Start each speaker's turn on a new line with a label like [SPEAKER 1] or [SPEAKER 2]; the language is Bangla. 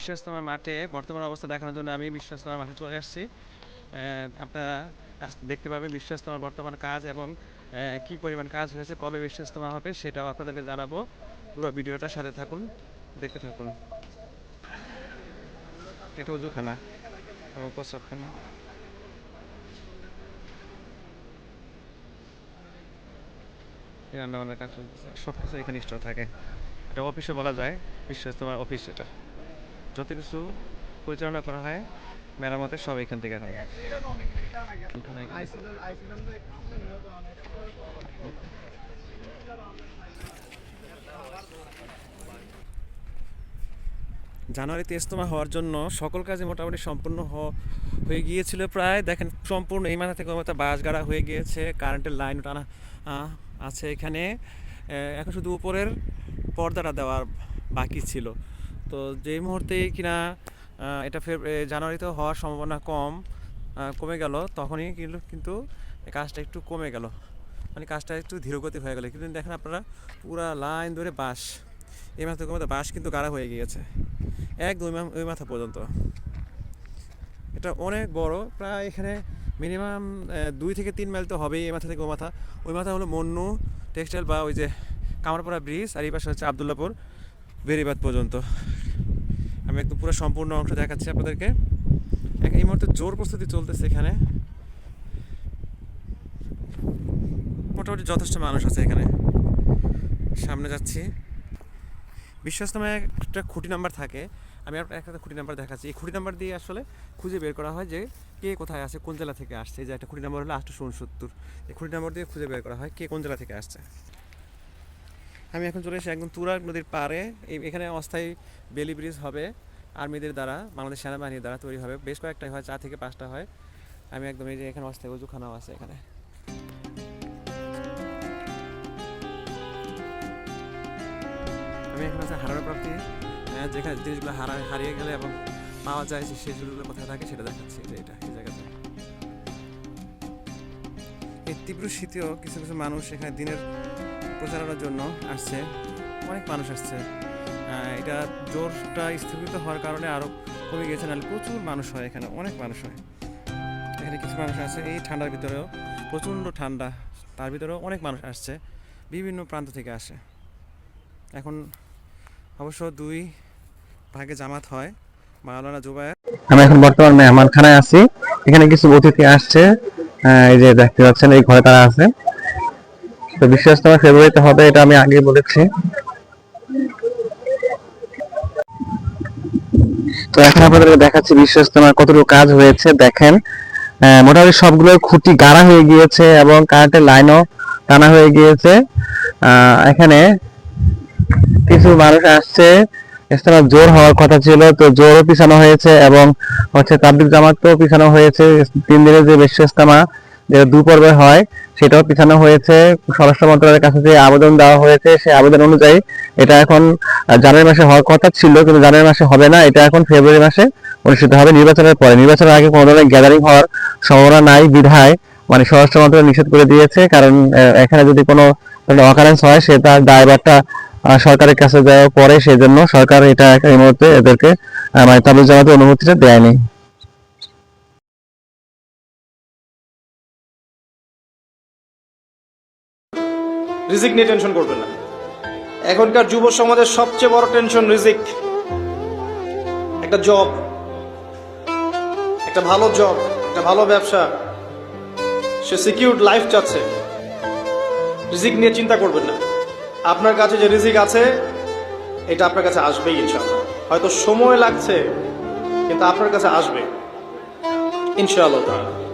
[SPEAKER 1] বিশ্বস্তমার মাঠে বর্তমান অবস্থা দেখানোর জন্য আমি বিশ্বস্তমার মাঠে চলে আসছি। আপনারা দেখতে পাবেন বিশ্বস্তমার বর্তমান কাজ এবং কি পরিমাণ কাজ হয়েছে, কবে বিশ্বস্তমা হবে সেটাও আপনাদেরকে জানাব। পুরো ভিডিওটার সাথে থাকুন, দেখতে থাকুন। এটা উজুখানা এবং প্রস্রাবখানা। এই রান্নাবান্নার কাজ চলতেছে। সব কিছু এখানে স্টোর থাকে। এটা অফিসে বলা যায় বিশ্বস্তমার অফিস এটা যত কিছু পরিচালনা করা হয় মেরামতের সব এখান থেকে হয়। জানুয়ারিতে ইস্তমা হওয়ার জন্য সকল কাজে মোটামুটি সম্পূর্ণ হয়ে গিয়েছিল প্রায়। দেখেন সম্পূর্ণ এই মাথা থেকে মাথা বাঁশ গাড়া হয়ে গিয়েছে কারেন্টের লাইন টানা আছে এখানে। এখন শুধু উপরের পর্দাটা দেওয়ার বাকি ছিল। তো যেই মুহূর্তে কিনা এটা এ, জানুয়ারিতে হওয়ার সম্ভাবনা কম কমে গেল তখনই কিন্তু কাজটা একটু কমে গেল। মানে কাজটা একটু ধীরগতি হয়ে গেল। কিন্তু দেখেন আপনারা পুরা লাইন ধরে বাঁশ। এই মাথা থেকে বাঁশ কিন্তু গাড়া হয়ে গিয়েছে। একদম ওই মা- ওই মাথা পর্যন্ত। এটা অনেক বড়, প্রায় এখানে মিনিমাম দুই থেকে তিন মাইল তো হবেই এই মাথা থেকে ওই মাথা। ওই মাথা হলো মন্নু টেক্সটাইল বা ওই যে কামারপাড়া ব্রিজ আর এই পাশে হচ্ছে আবদুল্লাপুর বেরিবাদ পর্যন্ত। আমি একদম পুরো সম্পূর্ণ অংশ দেখাচ্ছি আপনাদেরকে। এক- এই মুহূর্তে জোর প্রস্তুতি চলতেছে এখানে। মোটামুটি যথেষ্ট মানুষ আছে এখানে। সামনে যাচ্ছি। বিশ্বস্তমে একটা খুঁটি নাম্বার থাকে। আমি আপনার একটা খুঁটি নাম্বার দেখাচ্ছি। এই খুঁটি নাম্বার দিয়ে আসলে খুঁজে বের করা হয় যে কে কোথায় আছে, কোন জেলা থেকে আসছে। যে একটা খুঁটি নাম্বার হলো আটশো উনসত্তর। এই খুঁটি নাম্বার দিয়ে খুঁজে বের করা হয় কে কোন জেলা থেকে আসছে। আমি এখন চলে এসে একদম তুরাগ নদীর পাড়ে এখানে অস্থায়ী বেলি ব্রিজ হবে আর্মিদের দ্বারা, বাংলাদেশ সেনাবাহিনীর দ্বারা তৈরি হবে। বেশ কয়েকটাই হয়, চার থেকে পাঁচটা হয়। আমি একদম এই যে এখানে অস্থায়ী উজুখানাও আছে এখানে। আমি এখানে আছে হারানো প্রাপ্তি যেখানে জিনিসগুলো হারা, হারিয়ে গেলে এবং পাওয়া যায় সেই জিনিসগুলো কোথায় থাকে সেটা দেখাচ্ছি যে এটা, এই জায়গাতে এই তীব্র শীতেও কিছু কিছু মানুষ এখানে দিনের প্রচারণার জন্য আসছে। অনেক মানুষ আসছে। এটা জোরটা স্থগিত হওয়ার কারণে আরও কমে গিয়েছে, নাহলে প্রচুর মানুষ হয় এখানে, অনেক মানুষ হয়। এখানে কিছু মানুষ আছে, এই ঠান্ডার ভিতরেও, প্রচণ্ড ঠান্ডা, তার ভিতরেও অনেক মানুষ আসছে, বিভিন্ন প্রান্ত থেকে আসে। এখন অবশ্য দুই ভাগে জামাত হয়, মাওলানা জুবায়ের।
[SPEAKER 2] আমি এখন বর্তমান মেহমানখানায় আছি। এখানে কিছু অতিথি আসছে। এই যে দেখতে পাচ্ছেন, এই ঘরে তারা আছে। তো বিশ্বস্তমা ফেব্রুয়ারিতে হবে, এটা আমি আগেই বলেছি। তো এখন আপনাদেরকে দেখাচ্ছি বিশ্বাস তোমার কতটুকু কাজ হয়েছে। দেখেন মোটামুটি সবগুলো খুঁটি গাড়া হয়ে গিয়েছে এবং কারেন্টের লাইনও টানা হয়ে গিয়েছে। এখানে কিছু মানুষ আসছে ইস্তেমা জোর হওয়ার কথা ছিল তো জোরও পিছানো হয়েছে এবং হচ্ছে তাবলিক জামাতও পিছানো হয়েছে। তিন দিনের যে বিশ্ব ইস্তেমা যেটা দু পর্বে হয় সেটাও পিছানো হয়েছে। স্বরাষ্ট্র মন্ত্রণালয়ের কাছে যে আবেদন দেওয়া হয়েছে সেই আবেদন অনুযায়ী এটা এখন জানুয়ারি মাসে হওয়ার কথা ছিল কিন্তু জানুয়ারি মাসে হবে না এটা এখন ফেব্রুয়ারি মাসে অনুষ্ঠিত হবে নির্বাচনের পরে। নির্বাচনের আগে কোনো ধরনের গ্যাদারিং হওয়ার সম্ভাবনা নাই বিধায় মানে স্বরাষ্ট্র মন্ত্রণালয় নিষেধ করে দিয়েছে কারণ এখানে যদি কোনো অকারেন্স হয় সে তার দায়ভারটা আহ, সরকারের কাছে যাওয়ার পরে সেই জন্য সরকার এটা এই মুহূর্তে এদেরকে মানে তাবলিগ জামাতের অনুমতিটা দেয়নি।
[SPEAKER 3] রিজিক নিয়ে টেনশন করবেন না। এখনকার যুব সমাজের সবচেয়ে বড় টেনশন রিজিক। একটা জব। একটা ভালো জব, একটা ভালো ব্যবসা। সে সিকিউর লাইফ চাচ্ছে। রিজিক নিয়ে চিন্তা করবেন না। আপনার কাছে যে রিজিক আছে, এটা আপনার কাছে আসবেই ইনশাআল্লাহ। হয়তো সময় লাগছে, কিন্তু আপনার কাছে আসবে। ইনশাআল্লাহ তাআলা।